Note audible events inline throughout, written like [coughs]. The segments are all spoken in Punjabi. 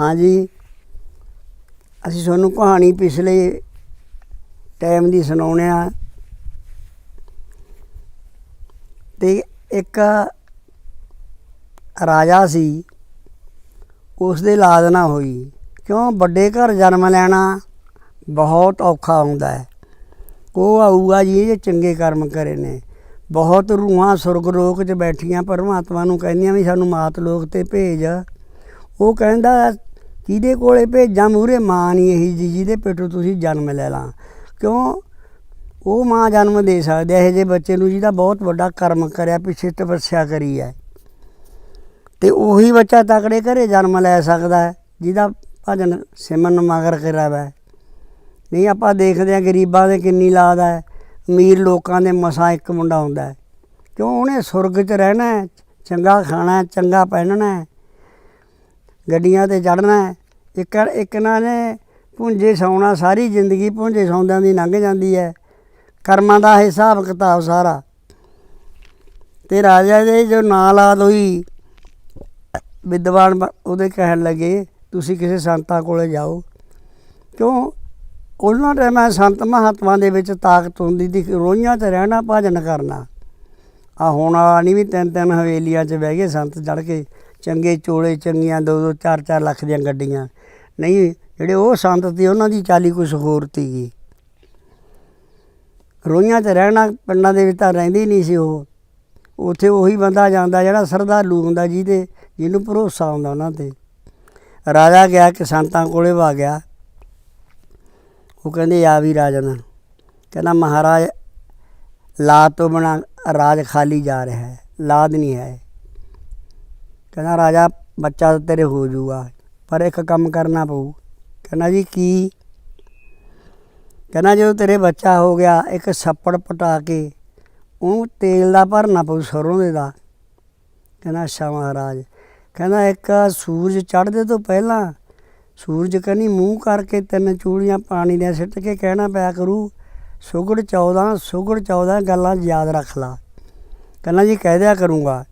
ਹਾਂਜੀ। ਅਸੀਂ ਤੁਹਾਨੂੰ ਕਹਾਣੀ ਪਿਛਲੇ ਟਾਈਮ ਦੀ ਸੁਣਾਉਣੇ ਆ ਤੇ ਇੱਕ ਰਾਜਾ ਸੀ ਉਸ ਦੇ ਲਾਦ ਨਾ ਹੋਈ। ਕਿਉਂ? ਵੱਡੇ ਘਰ ਜਨਮ ਲੈਣਾ ਬਹੁਤ ਔਖਾ ਹੁੰਦਾ ਹੈ। ਉਹ ਆਊਗਾ ਜੀ ਜੇ ਚੰਗੇ ਕਰਮ ਕਰੇ ਨੇ। ਬਹੁਤ ਰੂਹਾਂ ਸੁਰਗ ਲੋਕ 'ਚ ਬੈਠੀਆਂ, ਪਰਮਾਤਮਾ ਨੂੰ ਕਹਿੰਦੀਆਂ ਵੀ ਸਾਨੂੰ ਮਾਤ ਲੋਕ ਤੇ ਭੇਜ। ਉਹ ਕਹਿੰਦਾ ਕਿਹਦੇ ਕੋਲੇ ਭੇਜਾਂ ਮੂਰੇ ਮਾਂ ਨਹੀਂ ਇਹੀ ਜੀ, ਜਿਹਦੇ ਪੇਟੋਂ ਤੁਸੀਂ ਜਨਮ ਲੈ ਲਾਂ। ਕਿਉਂ? ਉਹ ਮਾਂ ਜਨਮ ਦੇ ਸਕਦੇ ਇਹੋ ਜਿਹੇ ਬੱਚੇ ਨੂੰ ਜਿਹਦਾ ਬਹੁਤ ਵੱਡਾ ਕਰਮ ਕਰਿਆ, ਪਿੱਛੇ ਤਪੱਸਿਆ ਕਰੀ ਹੈ ਤੇ ਉਹੀ ਬੱਚਾ ਤਕੜੇ ਘਰੇ ਜਨਮ ਲੈ ਸਕਦਾ ਹੈ, ਜਿਹਦਾ ਭਜਨ ਸਿਮਰਨ ਮਗਰ ਕਰਾਵਾ ਨਹੀਂ, ਆਪਾਂ ਦੇਖਦੇ ਆ ਗਰੀਬਾਂ ਦੇ ਕਿੰਨੀ ਲਾਦ ਹੈ। ਅਮੀਰ ਲੋਕਾਂ ਦੇ ਮਸਾਂ ਇੱਕ ਮੁੰਡਾ ਹੁੰਦਾ ਹੈ। ਕਿਉਂ? ਉਹਨੇ ਸੁਰਗ 'ਚ ਰਹਿਣਾ ਹੈ, ਚੰਗਾ ਖਾਣਾ ਹੈ, ਚੰਗਾ ਪਹਿਨਣਾ ਹੈ। ਗੱਡੀਆਂ ਤੇ ਚੜਨਾ ਇੱਕ ਇੱਕ ਨਾ ਨੇ ਪੁੰਜੇ ਸੌਣਾ ਸਾਰੀ ਜ਼ਿੰਦਗੀ ਪੁੰਜੇ ਸੌਂਦਿਆਂ ਦੀ ਲੰਘ ਜਾਂਦੀ ਹੈ। ਕਰਮਾਂ ਦਾ ਹਿਸਾਬ ਕਿਤਾਬ ਸਾਰਾ। ਤੇ ਰਾਜਾ ਦੇ ਜੋ ਨਾਂ ਲਾਦ ਹੋਈ, ਵਿਦਵਾਨ ਉਹਦੇ ਕਹਿਣ ਲੱਗੇ, ਤੁਸੀਂ ਕਿਸੇ ਸੰਤਾਂ ਕੋਲੇ ਜਾਓ। ਕਿਉਂ? ਉਹਨਾਂ ਟਾਈਮਾਂ ਸੰਤ ਮਹਾਤਮਾ ਦੇ ਵਿੱਚ ਤਾਕਤ ਹੁੰਦੀ ਸੀ ਰੋਈਆਂ 'ਚ ਰਹਿਣਾ, ਭਜਨ ਕਰਨਾ। ਆ ਹੁਣ ਆ ਨਹੀਂ ਵੀ ਤਿੰਨ ਤਿੰਨ ਹਵੇਲੀਆਂ 'ਚ ਬਹਿ ਗਏ ਸੰਤ ਚੜ ਕੇ। ਚੰਗੇ ਚੋਲੇ, ਚੰਗੀਆਂ ਦੋ ਦੋ, ਚਾਰ ਚਾਰ ਲੱਖ ਦੀਆਂ ਗੱਡੀਆਂ। ਨਹੀਂ, ਜਿਹੜੇ ਉਹ ਸੰਤ ਤੇ ਉਹਨਾਂ ਦੀ ਚਾਲੀ ਕੁਛ ਹੋਰ ਤੀਗੀ ਰੋਈਆਂ 'ਚ ਰਹਿਣਾ, ਪਿੰਡਾਂ ਦੇ ਵਿੱਚ ਤਾਂ ਰਹਿੰਦੇ ਨਹੀਂ ਸੀ ਉਹ। ਉੱਥੇ ਉਹੀ ਬੰਦਾ ਜਾਂਦਾ ਜਿਹੜਾ ਸਰਦਾਲੂ ਹੁੰਦਾ, ਜਿਹਦੇ, ਜਿਹਨੂੰ ਭਰੋਸਾ ਹੁੰਦਾ ਉਹਨਾਂ ਤੇ। ਰਾਜਾ ਗਿਆ ਕਿ ਸੰਤਾਂ ਕੋਲੇ ਵਾ ਗਿਆ। ਉਹ ਕਹਿੰਦੇ, ਆ ਵੀ ਰਾਜਨ। ਕਹਿੰਦਾ, ਮਹਾਰਾਜ ਲਾਦ ਤੋਂ ਬਣਾ ਰਾਜ ਖਾਲੀ ਜਾ ਰਿਹਾ ਹੈ, ਲਾਦ ਨਹੀਂ ਹੈ। ਕਹਿੰਦਾ, ਰਾਜਾ, ਬੱਚਾ ਤਾਂ ਤੇਰੇ ਹੋ ਜਾਊਗਾ, ਪਰ ਇੱਕ ਕੰਮ ਕਰਨਾ ਪਊ। ਕਹਿੰਦਾ ਜੀ, ਕੀ? ਕਹਿੰਦਾ, ਜਦੋਂ ਤੇਰੇ ਬੱਚਾ ਹੋ ਗਿਆ, ਇੱਕ ਛੱਪੜ ਪਟਾ ਕੇ ਉਹਨੂੰ ਤੇਲ ਦਾ ਭਰਨਾ ਪਊ, ਸਰੋਂ ਦੇ ਦਾ। ਕਹਿੰਦਾ, ਅੱਛਾ ਮਹਾਰਾਜ। ਕਹਿੰਦਾ, ਇੱਕ ਸੂਰਜ ਚੜ੍ਹਦੇ ਤੋਂ ਪਹਿਲਾਂ ਸੂਰਜ ਕਹਿੰਦੀ, ਮੂੰਹ ਕਰਕੇ ਤਿੰਨ ਚੂੜੀਆਂ ਪਾਣੀ ਦੀਆਂ ਸਿੱਟ ਕੇ ਕਹਿਣਾ ਪਿਆ ਕਰੂ, ਸੁਗੜ 14 ਸੁਗੜ 14 ਗੱਲਾਂ ਯਾਦ ਰੱਖ ਲਾ। ਕਹਿੰਦਾ, ਜੀ, ਕਹਿ ਦਿਆ ਕਰੂੰਗਾ।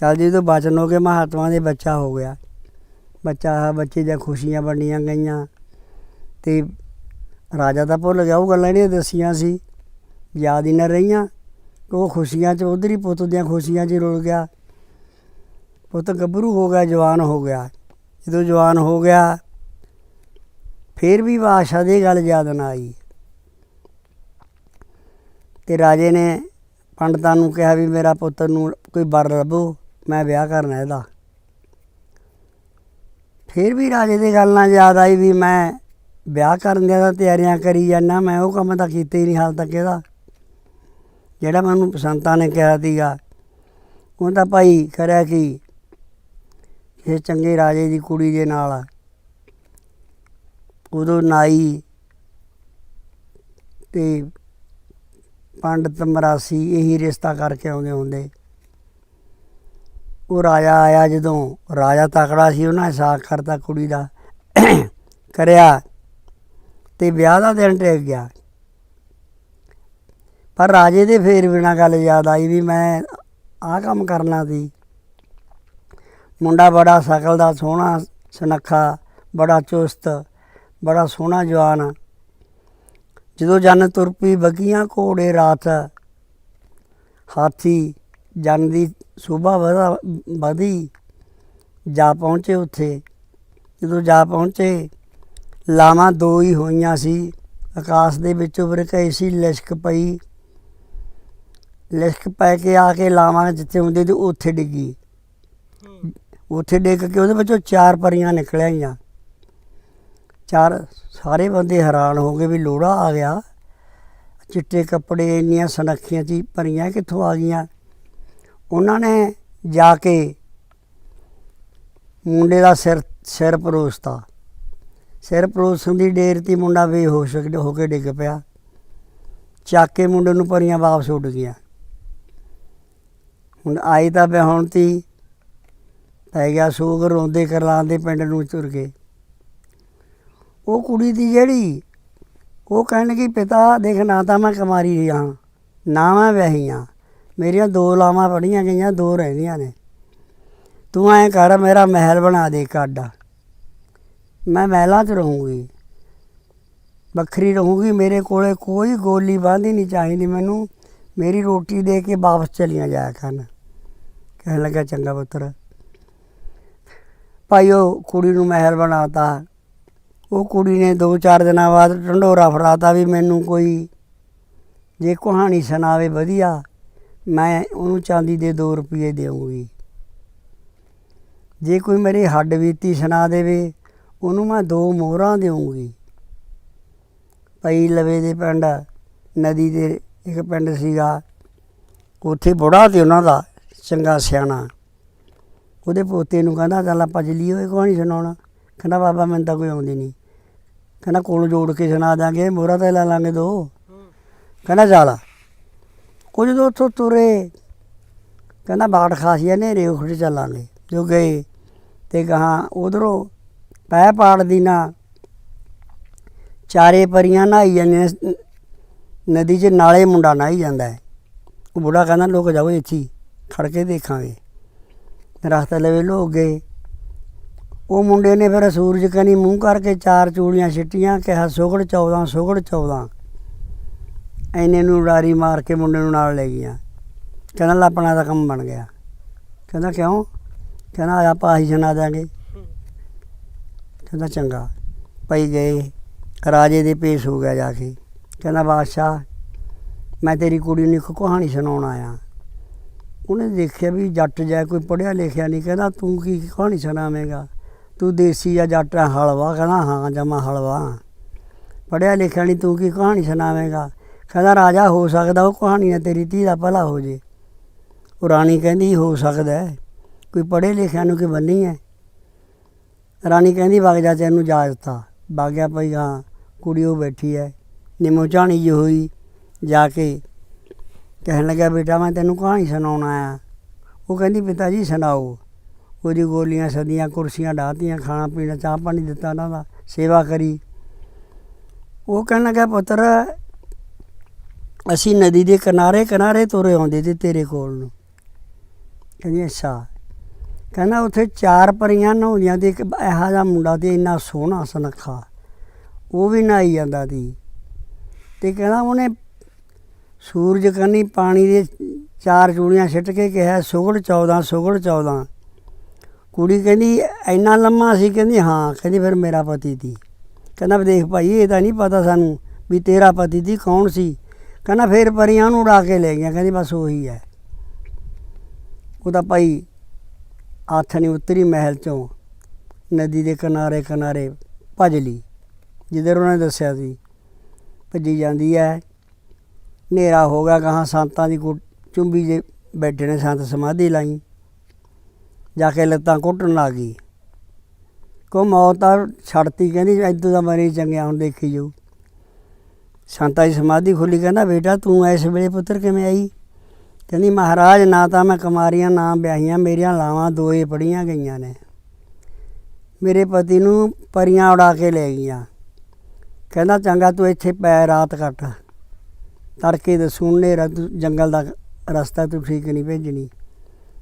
ਚੱਲ ਜੀ ਤੋਂ ਬਚਨ ਹੋ ਕੇ ਮਹਾਤਮਾ ਦੇ ਬੱਚਾ ਹੋ ਗਿਆ। ਬੱਚਾ ਆ, ਬੱਚੇ ਦੀਆਂ ਖੁਸ਼ੀਆਂ ਵੰਡੀਆਂ ਗਈਆਂ। ਤੇ ਰਾਜਾ ਤਾਂ ਭੁੱਲ ਗਿਆ, ਉਹ ਗੱਲਾਂ ਇਹਨੇ ਦੱਸੀਆਂ ਸੀ। ਯਾਦ ਹੀ ਨਾ ਰਹੀਆਂ। ਉਹ ਖੁਸ਼ੀਆਂ ਚ, ਉਧਰ ਹੀ ਪੁੱਤ ਦੀਆਂ ਖੁਸ਼ੀਆਂ 'ਚ ਰੁਲ ਗਿਆ। ਪੁੱਤ ਗੱਭਰੂ ਹੋ ਗਿਆ, ਜਵਾਨ ਹੋ ਗਿਆ। ਜਦੋਂ ਜਵਾਨ ਹੋ ਗਿਆ, ਫਿਰ ਵੀ ਬਾਦਸ਼ਾਹ ਦੀ ਗੱਲ ਯਾਦ ਨਾ ਆਈ। ਤੇ ਰਾਜੇ ਨੇ ਪੰਡਤਾਂ ਨੂੰ ਕਿਹਾ ਵੀ ਮੇਰਾ ਪੁੱਤਰ ਨੂੰ ਕੋਈ ਵਰ ਲੱਭੋ। ਮੈਂ ਵਿਆਹ ਕਰਨਾ ਇਹਦਾ। ਫਿਰ ਵੀ ਰਾਜੇ ਦੀ ਗੱਲ ਨਾਲ ਯਾਦ ਆਈ ਵੀ ਮੈਂ ਵਿਆਹ ਕਰਨ ਦੀਆਂ ਤਾਂ ਤਿਆਰੀਆਂ ਕਰੀ ਜਾਂਦਾ, ਮੈਂ ਉਹ ਕੰਮ ਤਾਂ ਕੀਤੇ ਹੀ ਨਹੀਂ ਹਾਲ ਤੱਕ ਇਹਦਾ। ਜਿਹੜਾ ਮੈਨੂੰ ਸੰਤਾਂ ਨੇ ਕਿਹਾ ਸੀਗਾ ਉਹ ਤਾਂ ਭਾਈ ਕਰਿਆ ਕਿ ਇਹ ਚੰਗੇ ਰਾਜੇ ਦੀ ਕੁੜੀ ਦੇ ਨਾਲ। ਉਦੋਂ ਨਾਈ ਤੇ ਪੰਡਤ ਮਰਾਸੀ ਇਹੀ ਰਿਸ਼ਤਾ ਕਰਕੇ ਆਉਂਦੇ ਹੁੰਦੇ। ਉਹ ਰਾਜਾ ਆਇਆ ਜਦੋਂ, ਰਾਜਾ ਤਕੜਾ ਸੀ ਉਹਨਾਂ ਸਾਖ ਕਰਤਾ ਕੁੜੀ ਦਾ, ਕਰਿਆ ਤੇ ਵਿਆਹ ਦਾ ਦਿਨ ਟੇਕ ਗਿਆ। ਪਰ ਰਾਜੇ ਦੇ ਫੇਰ ਬਿਨਾ ਗੱਲ ਯਾਦ ਆਈ ਵੀ ਮੈਂ ਆਹ ਕੰਮ ਕਰਨਾ ਸੀ। ਮੁੰਡਾ ਬੜਾ ਸ਼ਕਲ ਦਾ, ਸੋਹਣਾ ਸੁਨੱਖਾ, ਬੜਾ ਚੁਸਤ, ਬੜਾ ਸੋਹਣਾ ਜਵਾਨ। ਜਦੋਂ ਜਨ ਤੁਰ ਪਈ ਬਗੀਆਂ ਘੋੜੇ ਰਾਤ, ਹਾਥੀ ਜਨ ਦੀ ਸ਼ੋਭਾ ਵਧਾ, ਵਧੀ, ਜਾ ਪਹੁੰਚੇ ਉੱਥੇ। ਜਦੋਂ ਜਾ ਪਹੁੰਚੇ, ਲਾਵਾਂ ਦੋ ਹੀ ਹੋਈਆਂ ਸੀ। ਆਕਾਸ਼ ਦੇ ਵਿੱਚ ਉੱਭਰ ਕੇ ਸੀ, ਲਿਸ਼ਕ ਪਈ। ਲਿਸ਼ਕ ਪੈ ਕੇ ਆ ਕੇ ਲਾਵਾਂ ਜਿੱਥੇ ਹੁੰਦੀ ਤੇ ਉੱਥੇ ਡਿੱਗੀ। ਉੱਥੇ ਡਿੱਗ ਕੇ ਉਹਦੇ ਵਿੱਚੋਂ ਚਾਰ ਪਰੀਆਂ ਨਿਕਲ ਆਈਆਂ। ਚਾਰ, ਸਾਰੇ ਬੰਦੇ ਹੈਰਾਨ ਹੋ ਗਏ ਵੀ ਲੋੜਾ ਆ ਗਿਆ। ਚਿੱਟੇ ਕੱਪੜੇ ਇੰਨੀਆਂ ਸਨੱਖੀਆਂ ਚੀ ਪਰੀਆਂ ਕਿੱਥੋਂ ਆ ਗਈਆਂ? ਉਹਨਾਂ ਨੇ ਜਾ ਕੇ ਮੁੰਡੇ ਦਾ ਸਿਰ ਸਿਰ ਪਰੋਸਤਾ। ਸਿਰ ਪਰੋਸਣ ਦੀ ਡੇਰ ਤੀ ਮੁੰਡਾ ਬੇਹੋਸ਼ ਹੋ ਕੇ ਡਿੱਗ ਪਿਆ। ਚੱਕ ਕੇ ਮੁੰਡੇ ਨੂੰ ਪਰੀਆਂ ਵਾਪਸ ਉੱਡ ਗਈਆਂ। ਹੁਣ ਆਈ ਤਾਂ ਹੁਣ ਤੀ। ਪੈ ਗਿਆ ਸੋਗ, ਰੋਂਦੇ ਕਰਲਾਉਂਦੇ ਪਿੰਡ ਨੂੰ ਚੁਰ ਗਏ। ਉਹ ਕੁੜੀ ਦੀ ਜਿਹੜੀ, ਉਹ ਕਹਿਣ ਕਿ ਪਿਤਾ, ਦੇਖ ਨਾ ਤਾਂ ਮੈਂ ਕੁਮਾਰੀ ਹਾਂ, ਨਾ ਮੈਂ ਵਿਆਹੀ ਹਾਂ। ਮੇਰੀਆਂ ਦੋ ਲਾਵਾਂ ਪੜੀਆਂ ਗਈਆਂ, ਦੋ ਰਹਿੰਦੀਆਂ ਨੇ। ਤੂੰ ਐਂ ਕਰ, ਮੇਰਾ ਮਹਿਲ ਬਣਾ ਦੇ ਕਾਡਾ ਮੈਂ ਮਹਿਲਾਂ 'ਚ ਰਹੂੰਗੀ। ਵੱਖਰੀ ਰਹੂੰਗੀ, ਮੇਰੇ ਕੋਲੇ ਕੋਈ ਗੋਲੀ ਬਾਂਧੀ ਨਹੀਂ ਚਾਹੀਦੀ ਮੈਨੂੰ। ਮੇਰੀ ਰੋਟੀ ਦੇ ਕੇ ਵਾਪਸ ਚਲੀਆਂ ਜਾਇਆ ਕਰਨ। ਕਹਿਣ ਲੱਗਾ ਚੰਗਾ ਪੁੱਤਰ, ਭਾਈ ਉਹ ਕੁੜੀ ਨੂੰ ਮਹਿਲ ਬਣਾਤਾ। ਉਹ ਕੁੜੀ ਨੇ ਦੋ ਚਾਰ ਦਿਨਾਂ ਬਾਅਦ ਢੰਡੋਰਾ ਫਰਾਤਾ ਵੀ ਮੈਨੂੰ ਕੋਈ ਜੇ ਕਹਾਣੀ ਸੁਣਾਵੇ, ਵਧੀਆ। ਮੈਂ ਉਹਨੂੰ ਚਾਂਦੀ ਦੇ 2 ਰੁਪਏ ਦੇਵਾਂਗੀ ਜੇ ਕੋਈ ਮੇਰੀ ਹੱਡ ਬੀਤੀ ਸੁਣਾ ਦੇਵੇ ਉਹਨੂੰ ਮੈਂ ਦੋ ਮੋਹਰਾਂ ਦੇਵਾਂਗੀ ਪਈ ਲਵੇ ਦੇ ਪਿੰਡ ਨਦੀ ਦੇ ਇੱਕ ਪਿੰਡ ਸੀਗਾ ਉੱਥੇ ਬੁੜਾ ਤੇ ਉਹਨਾਂ ਦਾ ਚੰਗਾ ਸਿਆਣਾ। ਉਹਦੇ ਪੋਤੇ ਨੂੰ ਕਹਿੰਦਾ ਚੱਲ ਆਪਾਂ ਚੱਲੀਏ ਓਏ ਕਹਾਣੀ ਸੁਣਾਉਣਾ। ਕਹਿੰਦਾ ਬਾਬਾ ਮੈਨੂੰ ਤਾਂ ਕੋਈ ਆਉਂਦੀ ਨਹੀਂ। ਕਹਿੰਦਾ ਕੋਲ ਜੋੜ ਕੇ ਸੁਣਾ ਦਾਂਗੇ ਮੋਹਰਾ ਤੇ ਲੈ ਲਾਂਗੇ ਦੋ। ਕਹਿੰਦਾ ਚੱਲ। ਉਹ ਜਦੋਂ ਉੱਥੋਂ ਤੁਰੇ। ਕਹਿੰਦਾ ਬਾੜ ਖਾਸੀਆ ਨੇਰੇ ਉਖੜ ਚੱਲਾਂਗੇ। ਜੋ ਗਏ ਤੇ ਕਹਾ ਉਧਰੋਂ ਪੈ ਪਾੜ ਦੀ ਨਾ। ਚਾਰੇ ਪਰੀਆਂ ਨਹਾਈ ਜਾਂਦੀਆਂ ਨਦੀ 'ਚ ਨਾਲੇ ਮੁੰਡਾ ਨਹਾਈ ਜਾਂਦਾ ਹੈ। ਉਹ ਬੁੜਾ ਕਹਿੰਦਾ, ਲੋਕ ਜਾਓ ਇੱਥੇ ਖੜ ਕੇ ਦੇਖਾਂਗੇ। ਰਸਤੇ ਲਵੇ ਲੋਕ ਗਏ। ਉਹ ਮੁੰਡੇ ਨੇ ਫਿਰ ਸੂਰਜ ਕਨੀ ਮੂੰਹ ਕਰਕੇ ਚਾਰ ਚੂੜੀਆਂ ਛਿੱਟੀਆਂ ਕਿਹਾ, ਸੁਗੜ 14 ਸੁਗੜ 14 ਐਨੇ ਨੂੰ ਉਡਾਰੀ ਮਾਰ ਕੇ ਮੁੰਡੇ ਨੂੰ ਨਾਲ ਲੈ ਗਈਆਂ। ਕਹਿੰਦਾ ਲੈ ਆਪਣਾ ਦਾ ਕੰਮ ਬਣ ਗਿਆ। ਕਹਿੰਦਾ ਕਿਉਂ? ਕਹਿੰਦਾ ਆ ਆਪਾਂ ਆਹੀ ਸੁਣਾ ਦਾਂਗੇ ਕਹਿੰਦਾ ਚੰਗਾ। ਪਈ ਗਏ। ਰਾਜੇ ਦੇ ਪੇਸ਼ ਹੋ ਗਿਆ ਜਾ ਕੇ। ਕਹਿੰਦਾ ਬਾਦਸ਼ਾਹ, ਮੈਂ ਤੇਰੀ ਕੁੜੀ ਨੂੰ ਇੱਕ ਕਹਾਣੀ ਸੁਣਾਉਣ ਆਇਆ। ਉਹਨੇ ਦੇਖਿਆ ਵੀ ਜੱਟ ਜਾ ਕੋਈ ਪੜਿਆ ਲਿਖਿਆ ਨਹੀਂ। ਕਹਿੰਦਾ ਤੂੰ ਕੀ ਕਹਾਣੀ ਸੁਣਾਵੇਂਗਾ? ਤੂੰ ਦੇਸੀ ਜਾਂ ਜੱਟ ਹਲਵਾ? ਕਹਿੰਦਾ ਹਾਂ, ਜਮਾ ਹਲਵਾ। ਪੜਿਆ ਲਿਖਿਆ ਨਹੀਂ, ਤੂੰ ਕੀ ਕਹਾਣੀ ਸੁਣਾਵੇਂਗਾ? ਕਹਿੰਦਾ, ਰਾਜਾ, ਹੋ ਸਕਦਾ ਉਹ ਕਹਾਣੀ ਹੈ ਤੇਰੀ ਧੀ ਦਾ ਭਲਾ ਹੋ ਜੇ। ਉਹ ਰਾਣੀ ਕਹਿੰਦੀ, ਹੋ ਸਕਦਾ ਹੈ। ਕੋਈ ਪੜ੍ਹੇ ਲਿਖਿਆ ਨੂੰ ਕਿ ਬੰਨੀ ਹੈ? ਰਾਣੀ ਕਹਿੰਦੀ, ਵਗ ਜਾ, ਤੈਨੂੰ ਇਜਾਜ਼ਤਾ ਵਗ ਗਿਆ ਭਈ, ਹਾਂ, ਕੁੜੀ ਉਹ ਬੈਠੀ ਹੈ। ਨਿੰਮੋ ਝਾਣੀ ਜਿਹੀ ਹੋਈ, ਜਾ ਕੇ ਕਹਿਣ ਲੱਗਾ ਬੇਟਾ, ਮੈਂ ਤੈਨੂੰ ਕਹਾਣੀ ਸੁਣਾਉਣ ਆਇਆ। ਉਹ ਕਹਿੰਦੀ, ਪਿਤਾ ਜੀ, ਸੁਣਾਓ। ਉਹਦੀ ਗੋਲੀਆਂ ਸਦੀਆਂ, ਕੁਰਸੀਆਂ ਢਾਤੀਆਂ ਖਾਣਾ ਪੀਣਾ, ਚਾਹ ਪਾਣੀ ਦਿੱਤਾ ਉਹਨਾਂ ਦਾ, ਸੇਵਾ ਕਰੀ। ਉਹ ਕਹਿਣ ਲੱਗਾ ਪੁੱਤਰ ਅਸੀਂ ਨਦੀ ਦੇ ਕਿਨਾਰੇ ਕਿਨਾਰੇ ਤੁਰੇ ਆਉਂਦੇ ਤੇ ਤੇਰੇ ਕੋਲ ਨੂੰ। ਕਹਿੰਦੀ, ਅੱਛਾ। ਕਹਿੰਦਾ, ਉੱਥੇ ਚਾਰ ਪਰੀਆਂ ਨਹਾਉਂਦੀਆਂ ਤੇ ਇੱਕ ਇਹੋ ਜਿਹਾ ਮੁੰਡਾ ਤੇ ਇੰਨਾ ਸੋਹਣਾ ਸੁਨੱਖਾ। ਉਹ ਵੀ ਨਹਾਈ ਜਾਂਦਾ ਸੀ। ਤੇ ਕਹਿੰਦਾ, ਉਹਨੇ ਸੂਰਜ ਕੰਨੀ ਪਾਣੀ ਦੇ ਚਾਰ ਚੂੜੀਆਂ ਛਿੱਟ ਕੇ ਕਿਹਾ, ਸੁਗੜ 14 ਸੁਗੜ 14 ਕੁੜੀ ਕਹਿੰਦੀ, ਇੰਨਾ ਲੰਮਾ ਸੀ? ਕਹਿੰਦੀ, ਹਾਂ। ਕਹਿੰਦੀ, ਫਿਰ ਮੇਰਾ ਪਤੀ ਸੀ। ਕਹਿੰਦਾ, ਵੀ ਦੇਖ ਭਾਈ, ਇਹ ਤਾਂ ਨਹੀਂ ਪਤਾ ਸਾਨੂੰ ਵੀ ਤੇਰਾ ਪਤੀ ਸੀ, ਕੌਣ ਸੀ? ਕਹਿੰਦਾ ਫਿਰ ਪਰੀਆਂ ਨੂੰ ਉਡਾ ਕੇ ਲੈ ਗਿਆ, ਕਹਿੰਦੀ ਬਸ ਉਹੀ ਹੈ। ਉਹਦਾ ਭਾਈ ਹੱਥ ਨਹੀਂ ਉਤਰੀ ਮਹਿਲ ਚੋਂ, ਨਦੀ ਦੇ ਕਿਨਾਰੇ ਕਿਨਾਰੇ ਭੱਜ ਲਈ, ਜਿੱਧਰ ਉਹਨਾਂ ਨੇ ਦੱਸਿਆ ਸੀ, ਭੱਜੀ ਜਾਂਦੀ ਹੈ। ਹਨੇਰਾ ਹੋ ਗਿਆ ਕਹਾਂ ਸੰਤਾਂ ਦੀ ਕੁ- ਚੁੰਬੀ ਜੇ ਬੈਠੇ ਨੇ, ਸੰਤ ਸਮਾਧੀ ਲਾਈ। ਜਾ ਕੇ ਲੱਤਾਂ ਕੁੱਟਣ ਲੱਗ ਗਈ। ਕੋ ਮੌਤ ਆ ਛੜਤੀ ਕਹਿੰਦੀ ਇਦੋਂ ਦਾ ਮਰੀ ਚੰਗਿਆ, ਹੁਣ ਦੇਖੀ ਜਾਊ। ਸੰਤਾਂ ਦੀ ਸਮਾਧੀ ਖੁੱਲੀ, ਕਹਿੰਦਾ, ਬੇਟਾ, ਤੂੰ ਇਸ ਵੇਲੇ ਪੁੱਤਰ ਕਿਵੇਂ ਆਈ? ਕਹਿੰਦੀ, ਮਹਾਰਾਜ, ਨਾ ਤਾਂ ਮੈਂ ਕੁਮਾਰੀਆਂ, ਨਾ ਵਿਆਹੀਆਂ, ਮੇਰੀਆਂ ਲਾਵਾਂ ਦੋਏ ਪੜੀਆਂ ਗਈਆਂ ਨੇ। ਮੇਰੇ ਪਤੀ ਨੂੰ ਪਰੀਆਂ ਉਡਾ ਕੇ ਲੈ ਗਈਆਂ। ਕਹਿੰਦਾ, ਚੰਗਾ, ਤੂੰ ਇੱਥੇ ਪੈ ਰਾਤ ਕੱਟ। ਤੜਕੇ ਦੱਸੂ ਹਨੇਰਾ ਤੂੰ ਜੰਗਲ ਦਾ ਰਸਤਾ ਤੂੰ ਠੀਕ ਨਹੀਂ ਭੇਜਣੀ।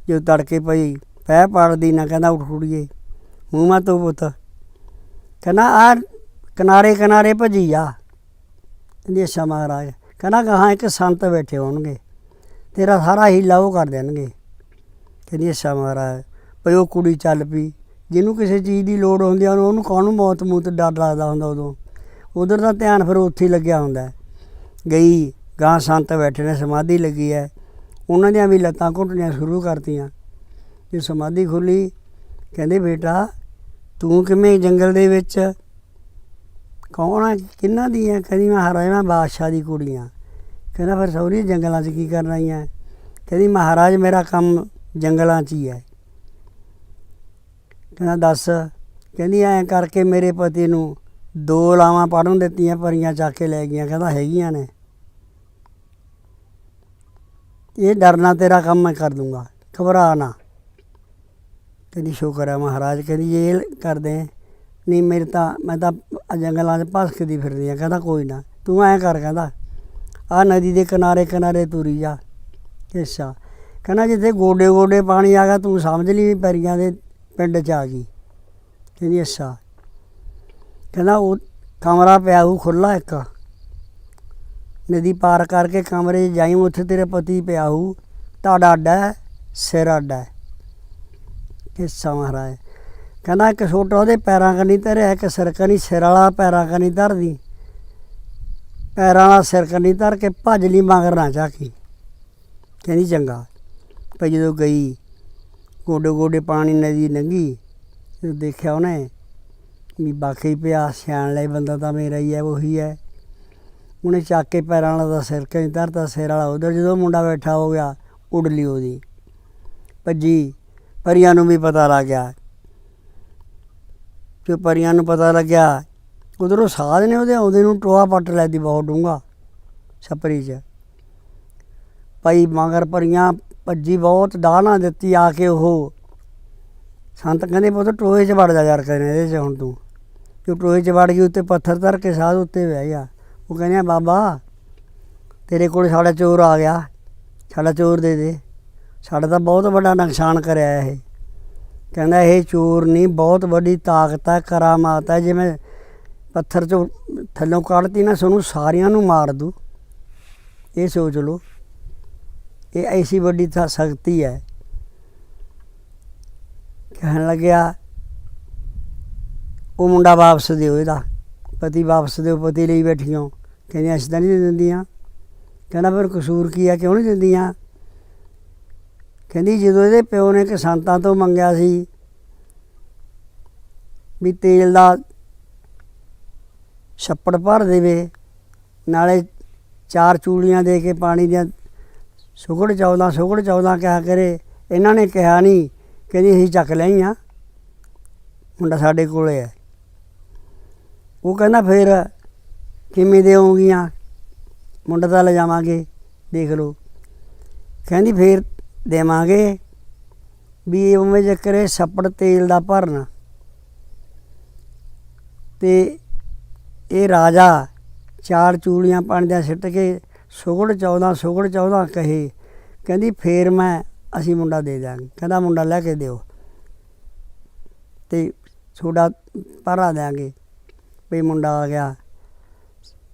ਜੋ ਤੜਕੇ ਪਈ, ਪੈ ਪੜਦੀ ਨਾ, ਕਹਿੰਦਾ, ਉਠ ਖੁੜੀਏ ਮੂੰਹ ਮਾ ਤੋ ਪੁੱਤ। ਕਹਿੰਦਾ, ਆ ਕਿਨਾਰੇ ਕਿਨਾਰੇ ਭਜੀ ਆ। ਕਹਿੰਦੀ, ਅੱਛਾ ਮਹਾਰਾਜ, ਕਹਿੰਦਾ ਗਾਹਾਂ ਇੱਕ ਸੰਤ ਬੈਠੇ ਹੋਣਗੇ, ਤੇਰਾ ਸਾਰਾ ਹੀਲਾ ਉਹ ਕਰ ਦੇਣਗੇ। ਕਹਿੰਦੀ, ਅੱਛਾ ਮਹਾਰਾਜ, ਭਈ ਉਹ ਕੁੜੀ ਚੱਲ ਪਈ, ਜਿਹਨੂੰ ਕਿਸੇ ਚੀਜ਼ ਦੀ ਲੋੜ ਹੁੰਦੀ ਆ, ਉਹਨੂੰ ਕੌਣ ਮੌਤ ਮੂਤ ਡਰ ਲੱਗਦਾ ਹੁੰਦਾ ਉਦੋਂ? ਉਧਰ ਦਾ ਧਿਆਨ ਫਿਰ ਉੱਥੇ ਹੀ ਲੱਗਿਆ ਹੁੰਦਾ। ਗਈ, ਗਾਂ ਸੰਤ ਬੈਠੇ ਨੇ, ਸਮਾਧੀ ਲੱਗੀ ਹੈ ਉਹਨਾਂ ਦੀਆਂ ਵੀ ਲੱਤਾਂ ਘੁੱਟਣੀਆਂ ਸ਼ੁਰੂ ਕਰਤੀਆਂ। ਜੇ ਸਮਾਧੀ ਖੁੱਲੀ ਕਹਿੰਦੇ, ਬੇਟਾ, ਤੂੰ ਕਿਵੇਂ ਜੰਗਲ ਦੇ ਵਿੱਚ ਕੌਣ ਆ? ਕਿੰਨਾ ਦੀ ਹੈ ਕਹਿੰਦੀ, ਮੈਂ ਹਰਾਇਣਾ ਬਾਦਸ਼ਾਹ ਦੀ ਕੁੜੀ ਕੁੜੀਆਂ। ਕਹਿੰਦਾ, ਫਿਰ ਸੌਰੀ ਜੰਗਲਾਂ 'ਚ ਕੀ ਕਰਨ ਆਈਆਂ ਕਹਿੰਦੀ, ਮਹਾਰਾਜ, ਮੇਰਾ ਕੰਮ ਜੰਗਲਾਂ 'ਚ ਹੀ ਹੈ ਕਹਿੰਦਾ, ਦੱਸ। ਕਹਿੰਦੀ, ਐਂ ਕਰਕੇ ਮੇਰੇ ਪਤੀ ਨੂੰ ਦੋ ਲਾਵਾਂ ਪੜਨ ਦਿੱਤੀਆਂ, ਪਰੀਆਂ ਚੱਕ ਕੇ ਲੈ ਗਈਆਂ। ਕਹਿੰਦਾ, ਹੈਗੀਆਂ ਨੇ। ਇਹ ਡਰਨਾ ਤੇਰਾ ਕੰਮ ਮੈਂ ਕਰ ਦੂੰਗਾ। ਘਬਰਾ ਨਾ। ਕਹਿੰਦੀ, ਸ਼ੁਕਰ ਹੈ ਮਹਾਰਾਜ। ਕਹਿੰਦੀ ਇਹ ਕਰਦੇ ਨਹੀਂ ਮੇਰੇ ਤਾਂ, ਮੈਂ ਤਾਂ ਜੰਗਲਾਂ 'ਚ ਭਸਕਦੀ ਫਿਰਦੀ ਆ, ਕਹਿੰਦਾ ਕੋਈ ਨਾ, ਤੂੰ ਐਂ ਕਰ ਕਹਿੰਦਾ, ਆ ਨਦੀ ਦੇ ਕਿਨਾਰੇ ਕਿਨਾਰੇ ਤੁਰੀ ਜਾ, ਅੱਛਾ। ਕਹਿੰਦਾ ਜਿੱਥੇ ਗੋਡੇ ਗੋਡੇ ਪਾਣੀ ਆ ਗਿਆ, ਤੂੰ ਸਮਝ ਲਈ ਵੀ ਪੈਰੀਆਂ ਦੇ ਪਿੰਡ 'ਚ ਆ ਗਈ। ਕਹਿੰਦੀ ਅੱਛਾ। ਕਹਿੰਦਾ ਉਹ ਕਮਰਾ ਪਿਆ ਉਹ ਖੁੱਲਾ ਇੱਕ। ਨਦੀ ਪਾਰ ਕਰਕੇ ਕਮਰੇ 'ਚ ਜਾਈ, ਉੱਥੇ ਤੇਰੇ ਪਤੀ ਪਿਆ ਹੋਊ ਤੁਹਾਡਾ ਅੱਡਾ ਸਿਰ ਅੱਡਾ ਹੈ। ਮਹਾਰਾਜ। ਕਹਿੰਦਾ ਇੱਕ ਛੋਟਾ ਉਹਦੇ ਪੈਰਾਂ ਕਨੀ ਧਰਿਆ, ਇੱਕ ਸਿਰ ਕਨੀ ਸਿਰ ਵਾਲਾ ਪੈਰਾਂ ਕਨੀ ਧਰਦੀ। ਪੈਰਾਂ ਵਾਲਾ ਸਿਰ ਕਨੀ ਧਰ ਕੇ ਭੱਜ ਲਈ ਮਗਰ ਨਾ ਝਾਕੀ। ਕਹਿੰਦੀ ਚੰਗਾ। ਭਈ ਜਦੋਂ ਗਈ, ਗੋਡੇ ਗੋਡੇ ਪਾਣੀ ਨਦੀ ਲੰਘੀ ਤੇ ਦੇਖਿਆ ਉਹਨੇ, ਵੀ ਬਾਕੀ ਪਿਆ, ਸਿਆਣ ਲਈ ਬੰਦਾ ਤਾਂ ਮੇਰਾ ਹੀ ਹੈ, ਉਹੀ ਹੈ। ਉਹਨੇ ਚੱਕ ਕੇ ਪੈਰਾਂ ਵਾਲਾ ਦਾ ਸਿਰ ਕਨੀ ਧਰਤਾ, ਸਿਰ ਵਾਲਾ ਉਧਰ ਜਦੋਂ ਮੁੰਡਾ ਬੈਠਾ ਹੋ ਗਿਆ, ਉੱਡ ਲਈ ਉਹਦੀ। ਭੱਜੀ, ਪਰੀਆਂ ਨੂੰ ਵੀ ਪਤਾ ਲੱਗ ਗਿਆ। ਤੇ ਪਰੀਆਂ ਨੂੰ ਪਤਾ ਲੱਗਿਆ, ਉਧਰੋਂ ਸਾਧ ਨੇ ਉਹਦੇ ਆਉਂਦੇ ਨੂੰ ਟੋਆ ਪੱਟ ਲੈਦੀ ਬਹੁਤ ਡੂੰਗਾ ਛਪਰੀ 'ਚ। ਭਾਈ ਮਗਰ ਪਰੀਆਂ ਭੱਜੀ ਬਹੁਤ ਡਾਹਣਾ ਦਿੱਤੀ ਆ ਕੇ ਉਹ। ਸੰਤ ਕਹਿੰਦੇ ਪੁੱਤ ਟੋਏ 'ਚ ਵੜ ਜਾ ਯਾਰ ਕਹਿੰਦੇ, ਇਹਦੇ 'ਚ ਹੁਣ ਤੂੰ। ਜੋ ਟੋਏ 'ਚ ਵੜ ਗਈ, ਉੱਤੇ ਪੱਥਰ ਧਰ ਕੇ ਸਾਧ ਉੱਤੇ ਬਹਿ ਗਿਆ ਉਹ ਕਹਿੰਦੇ ਬਾਬਾ, ਤੇਰੇ ਕੋਲ ਸਾਡਾ ਚੋਰ ਆ ਗਿਆ, ਸਾਡਾ ਚੋਰ ਦੇ ਦੇ। ਸਾਡਾ ਤਾਂ ਬਹੁਤ ਵੱਡਾ ਨੁਕਸਾਨ ਕਰਿਆ ਇਹ। ਕਹਿੰਦਾ ਇਹ ਚੋਰ ਨਹੀਂ ਬਹੁਤ ਵੱਡੀ ਤਾਕਤ ਹੈ ਕਰਾਮਾਤ ਹੈ ਜਿਵੇਂ ਪੱਥਰ ਚੋਂ ਥੱਲੋਂ ਕੱਢਤੀ ਨਾ, ਸਾਨੂੰ ਸਾਰਿਆਂ ਨੂੰ ਮਾਰ ਦੂ। ਇਹ ਸੋਚ ਲਓ, ਇਹ ਐਸੀ ਵੱਡੀ ਤਾਂ ਸ਼ਕਤੀ ਹੈ। ਕਹਿਣ ਲੱਗਿਆ, ਉਹ ਮੁੰਡਾ ਵਾਪਸ ਦਿਓ ਇਹਦਾ। ਪਤੀ ਵਾਪਸ ਦਿਓ, ਪਤੀ ਲਈ ਬੈਠੀਆਂ। ਕਹਿੰਦੀ, ਅਸੀਂ ਤਾਂ ਨਹੀਂ ਦਿੰਦੀਆਂ। ਕਹਿੰਦਾ, ਫਿਰ ਕਸੂਰ ਕੀ ਆ? ਕਿਉਂ ਨਹੀਂ ਦਿੰਦੀਆਂ? ਕਹਿੰਦੀ ਜਦੋਂ ਇਹਦੇ ਪਿਓ ਨੇ ਕਿ ਸੰਤਾਂ ਤੋਂ ਮੰਗਿਆ ਸੀ ਵੀ ਤੇਲ ਦਾ ਛੱਪੜ ਭਰ ਦੇਵੇ, ਨਾਲੇ ਚਾਰ ਚੂੜੀਆਂ ਦੇ ਕੇ ਪਾਣੀ ਦੀਆਂ ਸੁਗੜ 14 ਸੁਗੜ 14 ਕਿਹਾ ਕਰੇ, ਇਹਨਾਂ ਨੇ ਕਿਹਾ ਨਹੀਂ, ਕਹਿੰਦੀ ਅਸੀਂ ਚੱਕ ਲਈਆਂ, ਮੁੰਡਾ ਸਾਡੇ ਕੋਲੇ ਹੈ। ਉਹ ਕਹਿੰਦਾ ਫਿਰ ਕਿਵੇਂ ਦੇਵੋਗੀਆਂ? ਮੁੰਡਾ ਤਾਂ ਲੈ ਜਾਵਾਂਗੇ, ਦੇਖ ਲਓ। ਕਹਿੰਦੀ ਫਿਰ ਦੇਵਾਂਗੇ ਵੀ ਉਵੇਂ ਜੇ ਕਰੇ ਛੱਪੜ ਤੇਲ ਦਾ ਭਰਨ ਤੇ ਇਹ ਰਾਜਾ ਚਾਰ ਚੂੜੀਆਂ ਪਾਣੀ ਦਾ ਸਿੱਟ ਕੇ ਸੁਗੜ 14 ਸੁਗੜ 14 ਕਹੇ, ਕਹਿੰਦੀ, ਫੇਰ ਮੈਂ ਅਸੀਂ ਮੁੰਡਾ ਦੇ ਦਾਂਗੇ ਕਹਿੰਦਾ, ਮੁੰਡਾ ਲੈ ਕੇ ਦਿਓ ਤੇ ਛੋੜਾ ਭਰਾ ਦਿਆਂਗੇ। ਵੀ ਮੁੰਡਾ ਆ ਗਿਆ,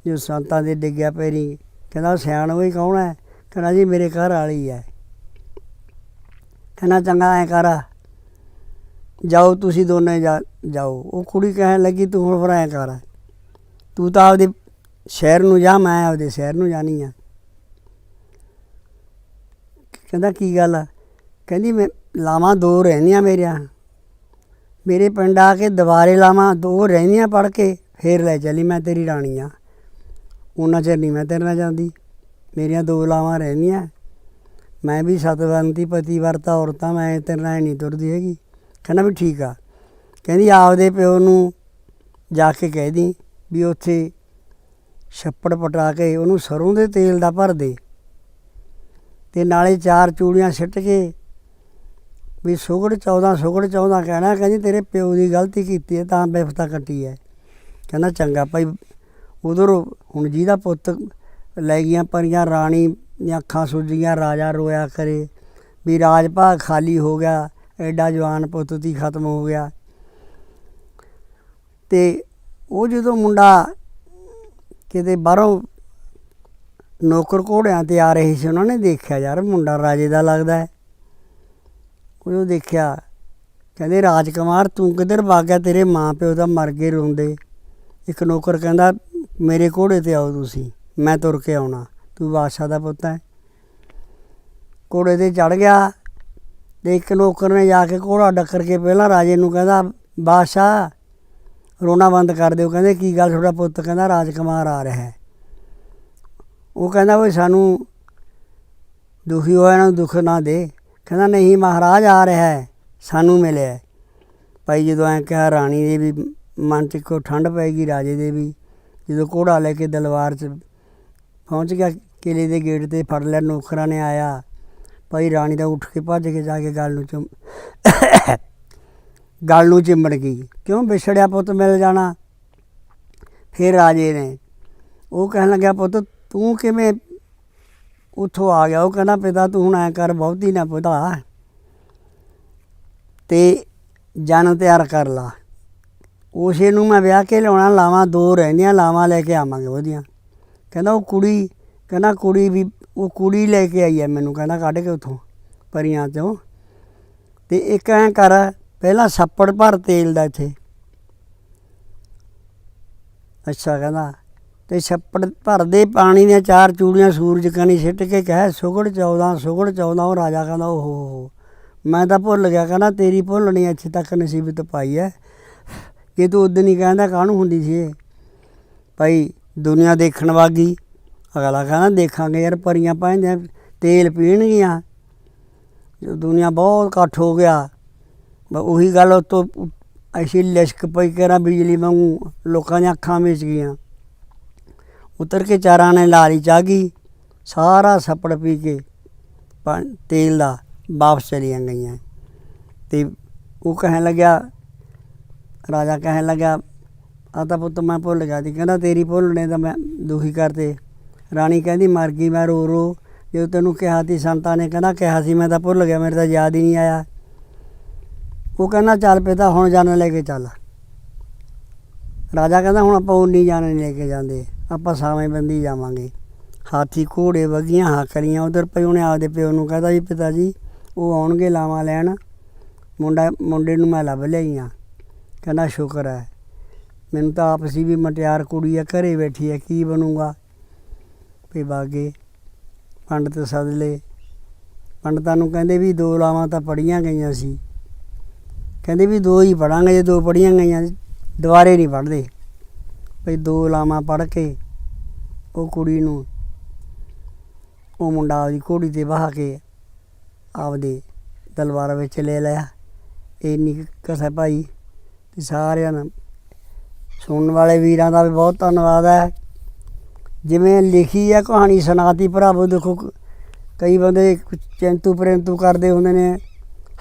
ਜੋ ਸੰਤਾਂ ਦੇ ਡਿੱਗਿਆ ਪੈਰੀ, ਕਹਿੰਦਾ, ਸਿਆਣ ਉਹ ਹੀ ਕੌਣ ਹੈ? ਕਹਿੰਦਾ, ਜੀ, ਮੇਰੇ ਘਰ ਵਾਲੀ ਹੈ। ਕਹਿੰਦਾ ਚੰਗਾ ਐ ਕਰ। ਜਾਓ ਤੁਸੀਂ ਦੋਨੇ ਜਾ, ਜਾਓ। ਉਹ ਕੁੜੀ ਕਹਿਣ ਲੱਗੀ, ਤੂੰ ਹੁਣ ਫਿਰ ਕਰ। ਤੂੰ ਤਾਂ ਆਪਦੇ ਸ਼ਹਿਰ ਨੂੰ ਜਾ, ਮੈਂ ਆਪਦੇ ਸ਼ਹਿਰ ਨੂੰ ਜਾਣੀ ਆ। ਕਹਿੰਦਾ, ਕੀ ਗੱਲ ਆ? ਕਹਿੰਦੀ, ਮੈਂ ਲਾਵਾਂ ਦੋ ਰਹਿੰਦੀਆਂ ਮੇਰੀਆਂ। ਮੇਰੇ ਪਿੰਡ ਆ ਕੇ ਦੁਬਾਰੇ ਲਾਵਾਂ, ਦੋ ਰਹਿੰਦੀਆਂ ਪੜ ਕੇ, ਫੇਰ ਲੈ ਚਲੀ ਮੈਂ ਤੇਰੀ ਰਾਣੀ ਆ। ਉਹਨਾਂ ਚਿਰ ਨਹੀਂ ਮੈਂ ਤੇਰੇ ਨਾਲ ਜਾਂਦੀ। ਮੇਰੀਆਂ ਦੋ ਲਾਵਾਂ ਰਹਿੰਦੀਆਂ। ਮੈਂ ਵੀ ਸਤਵੰਤੀ ਪਤੀ ਵਰਤਾ ਔਰਤਾਂ, ਮੈਂ ਤੇਰੇ ਨਾਲ ਨਹੀਂ ਤੁਰਦੀ ਹੈਗੀ। ਕਹਿੰਦਾ ਵੀ ਠੀਕ ਆ। ਕਹਿੰਦੀ ਆਪਦੇ ਪਿਓ ਨੂੰ ਜਾ ਕੇ ਕਹਿ ਦੀ ਵੀ ਉੱਥੇ ਛੱਪੜ ਪਟਾ ਕੇ ਉਹਨੂੰ ਸਰੋਂ ਦੇ ਤੇਲ ਦਾ ਭਰ ਦੇ। ਤੇ ਨਾਲੇ ਚਾਰ ਚੂੜੀਆਂ ਸਿੱਟ ਕੇ ਵੀ ਸੁਗੜ 14 ਸੁਗੜ 14 ਕਹਿਣਾ, ਕਹਿੰਦੀ ਤੇਰੇ ਪਿਓ ਦੀ ਗਲਤੀ ਕੀਤੀ ਹੈ, ਤਾਂ ਬਿਫਤਾ ਕੱਟੀ ਹੈ। ਕਹਿੰਦਾ ਚੰਗਾ ਭਾਈ, ਉਧਰ ਹੁਣ ਜਿਹਦਾ ਪੁੱਤ ਲੈ ਗਈਆਂ ਪਰੀਆਂ, ਰਾਣੀ ਦੀਆਂ ਅੱਖਾਂ ਸੁੱਜੀਆਂ, ਰਾਜਾ ਰੋਇਆ ਕਰੇ। ਵੀ ਰਾਜ ਭਾਗ ਖਾਲੀ ਹੋ ਗਿਆ, ਐਡਾ ਜਵਾਨ ਪੁੱਤ ਤੀ ਖਤਮ ਹੋ ਗਿਆ। ਤੇ ਉਹ ਜਦੋਂ ਮੁੰਡਾ ਕਿਤੇ ਬਾਹਰੋਂ ਨੌਕਰ ਘੋੜਿਆਂ ਤੇ ਆ ਰਹੇ ਸੀ, ਉਹਨਾਂ ਨੇ ਦੇਖਿਆ, ਯਾਰ ਮੁੰਡਾ ਰਾਜੇ ਦਾ ਲੱਗਦਾ ਹੈ। ਉਹ ਦੇਖਿਆ, ਕਹਿੰਦੇ, ਰਾਜਕੁਮਾਰ, ਤੂੰ ਕਿੱਧਰ ਵਾਗਿਆ ਤੇਰੇ ਮਾਂ ਪਿਓ ਦਾ ਮਰ ਗਏ ਰੋਂਦੇ। ਇੱਕ ਨੌਕਰ ਕਹਿੰਦਾ, ਮੇਰੇ ਘੋੜੇ ਤੇ ਆਓ ਤੁਸੀਂ, ਮੈਂ ਤੁਰ ਕੇ ਆਉਣਾ। ਤੂੰ ਬਾਦਸ਼ਾਹ ਦਾ ਪੁੱਤ ਹੈ। ਘੋੜੇ ਤੇ ਚੜ ਗਿਆ ਤੇ ਇੱਕ ਨੌਕਰ ਨੇ ਜਾ ਕੇ ਘੋੜਾ ਡੱਕਰ ਕੇ ਪਹਿਲਾਂ ਰਾਜੇ ਨੂੰ ਕਹਿੰਦਾ, ਬਾਦਸ਼ਾਹ, ਰੋਣਾ ਬੰਦ ਕਰ ਦਿਓ। ਕਹਿੰਦੇ, ਕੀ ਗੱਲ ਤੁਹਾਡਾ ਪੁੱਤ? ਕਹਿੰਦਾ ਰਾਜਕੁਮਾਰ ਆ ਰਿਹਾ ਹੈ। ਉਹ ਕਹਿੰਦਾ ਵੀ ਸਾਨੂੰ ਦੁਖੀ ਹੋਇਆ ਨੂੰ, ਦੁੱਖ ਨਾ ਦੇ। ਕਹਿੰਦਾ, ਨਹੀਂ ਮਹਾਰਾਜ, ਆ ਰਿਹਾ ਹੈ, ਸਾਨੂੰ ਮਿਲਿਆ ਭਾਈ ਜਦੋਂ ਐ ਕਿਹਾ, ਰਾਣੀ ਦੇ ਵੀ ਮਨ 'ਚ ਕੋ ਠੰਡ ਪੈ ਗਈ, ਰਾਜੇ ਦੇ ਵੀ। ਜਦੋਂ ਘੋੜਾ ਲੈ ਕੇ ਦਲਵਾਰ 'ਚ ਪਹੁੰਚ ਗਿਆ ਕਿਲੇ ਦੇ ਗੇਟ ਤੇ ਫੜ ਲਿਆ, ਨੌਕਰਾਂ ਨੇ ਆਇਆ। ਭਾਈ ਰਾਣੀ ਦਾ ਉੱਠ ਕੇ ਭੱਜ ਕੇ ਜਾ ਕੇ ਗੱਲ ਨੂੰ ਚੁੰਮ [coughs] ਗੱਲ ਨੂੰ ਚਿੰਬੜ ਗਈ। ਕਿਉਂ ਵਿਛੜਿਆ ਪੁੱਤ ਮਿਲ ਜਾਣਾ? ਫਿਰ ਰਾਜੇ ਨੇ ਉਹ ਕਹਿਣ ਲੱਗਿਆ, ਪੁੱਤ ਤੂੰ ਕਿਵੇਂ ਉੱਥੋਂ ਆ ਗਿਆ? ਉਹ ਕਹਿੰਦਾ, ਪਿਤਾ ਤੂੰ ਹੁਣ ਐ ਕਰ, ਬਹੁਤੀ ਨਾ ਪੁੱਤਾ। ਤੇ ਜਨ ਤਿਆਰ ਕਰ ਲਾ। ਉਸੇ ਨੂੰ ਮੈਂ ਵਿਆਹ ਕੇ ਲਿਆਉਣਾ, ਲਾਵਾਂ ਦੋ ਰਹਿੰਦੀਆਂ, ਲਾਵਾਂ ਲੈ ਕੇ ਆਵਾਂਗੇ ਉਹਦੀਆਂ। ਕਹਿੰਦਾ, ਉਹ ਕੁੜੀ ਕਹਿੰਦਾ ਕੁੜੀ ਵੀ, ਉਹ ਕੁੜੀ ਲੈ ਕੇ ਆਈ ਹੈ ਮੈਨੂੰ, ਕਹਿੰਦਾ ਕੱਢ ਕੇ ਉੱਥੋਂ ਪਰੀਆਂ ਚੋਂ। ਤੇ ਇੱਕ ਐਂ ਕਰ, ਪਹਿਲਾਂ ਛੱਪੜ ਭਰ ਤੇਲ ਦਾ ਇੱਥੇ। ਅੱਛਾ, ਕਹਿੰਦਾ, ਤੇ ਛੱਪੜ ਭਰਦੇ ਪਾਣੀ ਦੀਆਂ ਚਾਰ ਚੂੜੀਆਂ ਸੂਰਜ ਕਨੀ ਸਿੱਟ ਕੇ ਕਹੇ, ਸੁਗੜ 14 ਸੁਗੜ 14 ਉਹ ਰਾਜਾ ਕਹਿੰਦਾ, ਓਹ ਹੋ ਹੋ ਮੈਂ ਤਾਂ ਭੁੱਲ ਗਿਆ, ਕਹਿੰਦਾ, ਤੇਰੀ ਭੁੱਲਣੀ ਇੱਥੇ ਤੱਕ ਨਸੀਬਤ ਪਾਈ ਹੈ ਕਿ ਤੂੰ ਉਦੋਂ ਨਹੀਂ ਕਹਿੰਦਾ, ਕਾਹਨੂੰ ਹੁੰਦੀ ਸੀ ਇਹ? ਭਾਈ, ਦੁਨੀਆ ਦੇਖਣ ਵਾਗੀ ਅਗਲਾ ਕਹਿੰਦਾ, ਦੇਖਾਂਗੇ ਯਾਰ ਪਰੀਆਂ ਪਾਉਂਦੇ ਤੇਲ ਪੀਣਗੀਆਂ। ਜੋ ਦੁਨੀਆ ਬਹੁਤ ਇਕੱਠ ਹੋ ਗਿਆ ਬ ਉਹੀ ਗੱਲ ਉਤੋਂ ਐਸੀ ਲਿਸ਼ਕ ਪਈ ਕਰਾਂ ਬਿਜਲੀ ਵਾਂਗੂ, ਲੋਕਾਂ ਦੀਆਂ ਅੱਖਾਂ ਵਿੱਚ ਗਈਆਂ। ਉਤਰ ਕੇ ਚਾਰਾਂ ਨੇ ਲਾਰੀ ਚਾਹ ਗਈ, ਸਾਰਾ ਛੱਪੜ ਪੀ ਕੇ ਪਾ- ਤੇਲ ਦਾ ਵਾਪਸ ਚਲੀਆਂ ਗਈਆਂ। ਤੇ ਉਹ ਕਹਿਣ ਲੱਗਿਆ, ਰਾਜਾ ਕਹਿਣ ਲੱਗਾ ਆ ਤਾਂ ਪੁੱਤ ਮੈਂ ਭੁੱਲ ਗਿਆ ਸੀ। ਕਹਿੰਦਾ, ਤੇਰੀ ਭੁੱਲਣੇ ਤਾਂ ਮੈਂ ਦੁਖੀ ਕਰਦੇ ਰਾਣੀ ਕਹਿੰਦੀ, ਮਰ ਗਈ ਮੈਂ, ਰੋ ਰੋ। ਜੇ ਤੈਨੂੰ ਕਿਹਾ ਤੀ, ਸੰਤਾਂ ਨੇ ਕਹਿੰਦਾ, ਕਿਹਾ ਸੀ, ਮੈਂ ਤਾਂ ਭੁੱਲ ਗਿਆ, ਮੇਰੇ ਤਾਂ ਯਾਦ ਹੀ ਨਹੀਂ ਆਇਆ। ਉਹ ਕਹਿੰਦਾ, ਚੱਲ ਪਿਤਾ ਹੁਣ ਜਾਣ ਲੈ ਕੇ ਚੱਲ। ਰਾਜਾ ਕਹਿੰਦਾ, ਹੁਣ ਆਪਾਂ ਉਨੀ ਜਾਣ ਨਹੀਂ ਲੈ ਕੇ ਜਾਂਦੇ, ਆਪਾਂ ਸਾਵੇਂ ਬੰਦੀ ਜਾਵਾਂਗੇ। ਹਾਥੀ ਘੋੜੇ ਵਗੀਆਂ ਹਾਕਰੀਆਂ ਉਧਰ ਪਈ ਉਹਨੇ ਆਪਦੇ ਪਿਓ ਨੂੰ ਕਹਿੰਦਾ ਜੀ ਪਿਤਾ ਜੀ, ਉਹ ਆਉਣਗੇ ਲਾਵਾਂ ਲੈਣ। ਮੁੰਡਾ, ਮੁੰਡੇ ਨੂੰ ਮੈਂ ਲੱਭ ਲਿਆਈਆਂ। ਕਹਿੰਦਾ, ਸ਼ੁਕਰ ਹੈ। ਮੈਨੂੰ ਤਾਂ ਆਪ ਸੀ ਵੀ ਮਟਿਆਰ ਕੁੜੀ ਆ, ਘਰੇ ਬੈਠੀ ਆ, ਕੀ ਬਣੂਗਾ? ਬਾਗੇ ਪੰਡਤ ਸੱਦ ਲਏ। ਪੰਡਤਾਂ ਨੂੰ ਕਹਿੰਦੇ ਵੀ ਦੋ ਲਾਵਾਂ ਤਾਂ ਪੜੀਆਂ ਗਈਆਂ ਸੀ। ਕਹਿੰਦੇ ਵੀ ਦੋ ਹੀ ਪੜਾਂਗੇ ਜੇ ਦੋ ਪੜੀਆਂ ਗਈਆਂ, ਦੁਬਾਰੇ ਨਹੀਂ ਪੜਦੇ ਵੀ ਦੋ ਲਾਵਾਂ ਪੜ ਕੇ ਉਹ ਕੁੜੀ ਨੂੰ, ਉਹ ਮੁੰਡਾ ਆਪਦੀ ਘੋੜੀ ਤੇ ਵਾਹ ਕੇ ਆਪਦੇ ਤਲਵਾਰ ਵਿੱਚ ਲੈ ਲਿਆ। ਇੰਨੀ ਕਸਾ ਭਾਈ, ਤੇ ਸਾਰਿਆਂ ਨੂੰ ਸੁਣਨ ਵਾਲੇ ਵੀਰਾਂ ਦਾ ਵੀ ਬਹੁਤ ਧੰਨਵਾਦ ਹੈ। ਜਿਵੇਂ ਲਿਖੀ ਹੈ ਕਹਾਣੀ ਸੁਣਾਤੀ ਭਰਾਵੋ ਦੇਖੋ ਕਈ ਬੰਦੇ ਚਿੰਤੂ ਪਰੰਤੂ ਕਰਦੇ ਹੁੰਦੇ ਨੇ।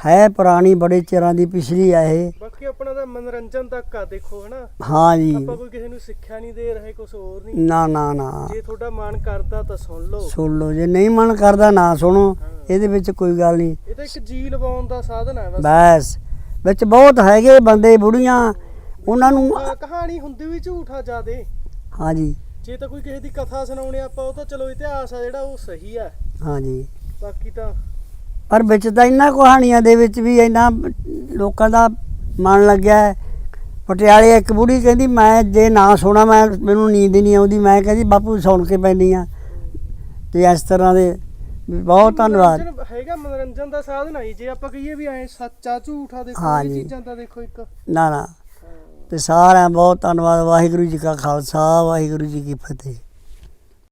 ਹੈ ਪੁਰਾਣੀ ਬੜੇ ਚਿਰਾਂ ਦੀ ਪਿਛਲੀ ਆ ਇਹ। ਬਾਕੀ ਆਪਣਾ ਤਾਂ ਮਨੋਰੰਜਨ ਤੱਕ ਆ ਦੇਖੋ ਹਨਾ? ਹਾਂ ਜੀ। ਆਪਾਂ ਕੋਈ ਕਿਸੇ ਨੂੰ ਸਿੱਖਿਆ ਨਹੀਂ ਦੇ ਰਹੇ ਕੁਝ ਹੋਰ ਨਹੀਂ। ਨਾ ਨਾ ਨਾ। ਜੇ ਤੁਹਾਡਾ ਮਨ ਕਰਦਾ ਤਾਂ ਸੁਣ ਲਓ। ਸੁਣ ਲਓ। ਜੇ ਨਹੀਂ ਮਨ ਕਰਦਾ ਨਾ ਸੁਣੋ। ਇਹਦੇ ਵਿੱਚ ਕੋਈ ਗੱਲ ਨਹੀਂ। ਇਹ ਤਾਂ ਇੱਕ ਜੀ ਲਵਾਉਣ ਦਾ ਸਾਧਨ ਹੈ ਬਸ। ਵਿੱਚ ਬਹੁਤ ਹੈਗੇ ਬੰਦੇ ਬੁੜੀਆਂ। ਉਹਨਾਂ ਨੂੰ ਕਹਾਣੀ ਹੁੰਦੀ ਵੀ ਝੂਠਾ ਜਿਆਦੇ। ਹਾਂ ਜੀ। ਜੇ ਤਾਂ ਕੋਈ ਕਿਸੇ ਦੀ ਕਥਾ ਸੁਣਾਉਣੀ ਆਪਾਂ ਉਹ ਤਾਂ ਚਲੋ ਇਤਿਹਾਸ ਆ ਜਿਹੜਾ ਉਹ ਸਹੀ ਆ ਹਾਂ ਜੀ ਬਾਕੀ ਤਾਂ ਪਰ ਵਿੱਚ ਤਾਂ ਇਹਨਾਂ ਕਹਾਣੀਆਂ ਦੇ ਵਿੱਚ ਵੀ ਇੰਨਾ ਲੋਕਾਂ ਦਾ ਮਨ ਲੱਗਿਆ ਹੈ। ਪਟਿਆਲੇ ਇੱਕ ਬੁੜੀ ਕਹਿੰਦੀ ਮੈਂ ਜੇ ਨਾ ਸੋਣਾ ਮੈਂ ਮੈਨੂੰ ਨੀਂਦ ਹੀ ਨਹੀਂ ਆਉਂਦੀ ਮੈਂ ਕਹਿੰਦੀ ਬਾਪੂ ਸੁਣ ਕੇ ਪੈਂਦੀ ਆ ਤੇ ਇਸ ਤਰ੍ਹਾਂ ਦੇ ਵੀ ਬਹੁਤ ਧੰਨਵਾਦ ਮਨੋਰੰਜਨ ਹੈਗਾ ਮਨੋਰੰਜਨ ਦਾ ਸਾਧਨ ਆ ਜੀ। ਜੇ ਆਪਾਂ ਕਹੀਏ ਵੀ ਐ ਸੱਚਾ ਝੂਠਾ ਦੇਖੋ ਇਹ। ਚੀਜ਼ਾਂ ਤਾਂ ਦੇਖੋ ਇੱਕ ਨਾ ਨਾ ਤੇ ਸਾਰਿਆਂ ਬਹੁਤ ਧੰਨਵਾਦ ਵਾਹਿਗੁਰੂ ਜੀ ਕਾ ਖਾਲਸਾ ਵਾਹਿਗੁਰੂ ਜੀ ਕੀ ਫਤਿਹ।